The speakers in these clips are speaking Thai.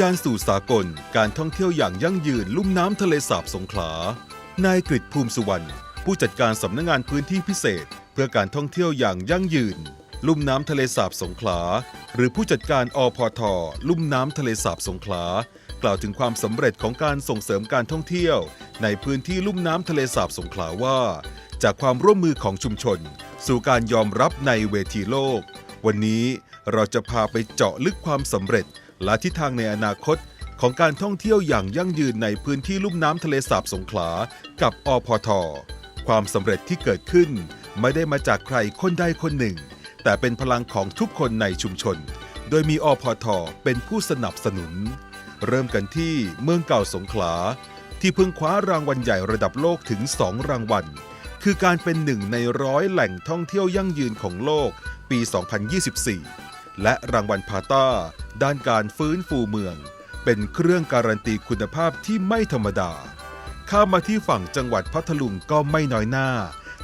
ยานสู่สากลการท่องเที่ยวอย่างยั่งยืนลุ่มน้ำทะเลสาบสงขลา นายกฤษภูมิสุวรรณผู้จัดการสำนักงานพื้นที่พิเศษ เพื่อการท่องเที่ยวอย่างยั่งยืน ลุ่มน้ำทะเลสาบสงขลา หรือผู้จัดการอพท ลุ่มน้ำทะเลสาบสงขลากล่าวถึงความสำเร็จของการส่งเสริมการท่องเที่ยว ในพื้นที่ลุ่มน้ำทะเลสาบสงขลาว่า จากความร่วมมือของชุมชน สู่การยอมรับในเวทีโลก วันนี้เราจะพาไปเจาะลึกความสำเร็จ และทิศทางในอนาคตของการท่องเที่ยวอย่างยั่งยืนในพื้นที่ลุ่มน้ำทะเลสาบสงขลา กับอพท ความสำเร็จที่เกิดขึ้น ไม่ได้มาจากใครคนใดคนหนึ่ง แต่เป็นพลังของทุกคนในชุมชน โดยมีอพท เป็นผู้สนับสนุน เริ่มกันที่เมืองเก่าสงขลา ที่เพิ่งคว้ารางวัลใหญ่ระดับโลกถึง 2 รางวัล คือการเป็นหนึ่งในร้อยแหล่งท่องเที่ยวยั่งยืนของโลกปี 2024 และรางวัลพาต้า ด้านการฟื้นฟูเมือง เป็นเครื่องการันตีคุณภาพที่ไม่ธรรมดา ข้ามาที่ฝั่งจังหวัดพัทลุงก็ไม่น้อยหน้า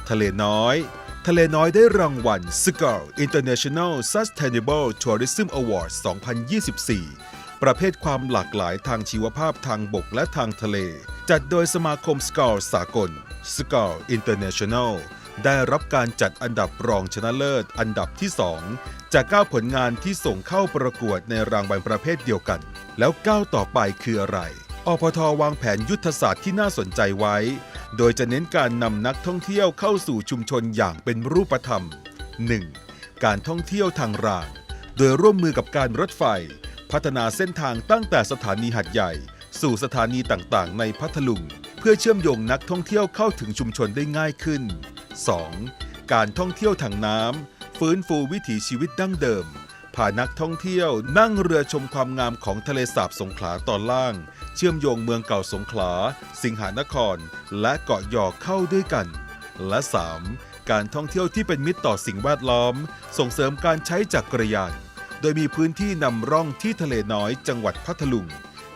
ทะเลน้อย ทะเลน้อยได้รางวัล s c a r International Sustainable Tourism Award 2024ประเภทความหลากหลายทางชีวภาพทางบกและทางทะเล จัดโดยสมาคมสกอร์สากล s c a r International ได้รับการจัดอันดับรองชนะเลิศอันดับที่ 2 จาก 9 ผลงานที่ส่งเข้าประกวดในรางวัลประเภทเดียวกัน แล้วก้าวต่อไปคืออะไรอพทวางแผนยุทธศาสตร์ที่น่าสนใจไว้ โดยจะเน้นการนำนักท่องเที่ยวเข้าสู่ชุมชนอย่างเป็นรูปธรรม 1. การท่องเที่ยวทางราง โดยร่วมมือกับการรถไฟ พัฒนาเส้นทางตั้งแต่สถานีหัดใหญ่ สู่สถานีต่างๆ ในพัทลุง เพื่อเชื่อมโยงนักท่องเที่ยวเข้าถึงชุมชนได้ง่ายขึ้น 2. การท่องเที่ยวทางน้ำฟื้นฟูวิถีชีวิตดั้งเดิมพานักท่องเที่ยวนั่งเรือชมความงามของทะเลสาบสงขลาตอนล่าง เชื่อมโยงเมืองเก่าสงขลา สิงหานคร และเกาะยอเข้าด้วยกัน และ 3. การท่องเที่ยวที่เป็นมิตรต่อสิ่งแวดล้อม ส่งเสริมการใช้จักรยาน โดยมีพื้นที่นำร่องที่ทะเลน้อยจังหวัดพัทลุง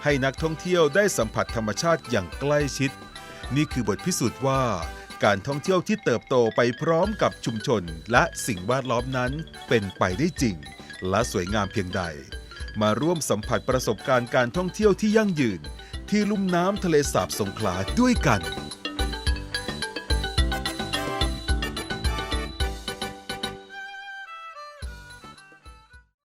ให้นักท่องเที่ยวได้สัมผัสธรรมชาติอย่างใกล้ชิด นี่คือบทพิสูจน์ว่า การท่องเที่ยวที่เติบโตไปพร้อมกับชุมชนและสิ่งแวดล้อมนั้นเป็นไปได้จริง และสวยงามเพียงใด มาร่วมสัมผัสประสบการณ์การท่องเที่ยวที่ยั่งยืน ที่ลุ่มน้ำทะเลสาบสงขลาด้วยกัน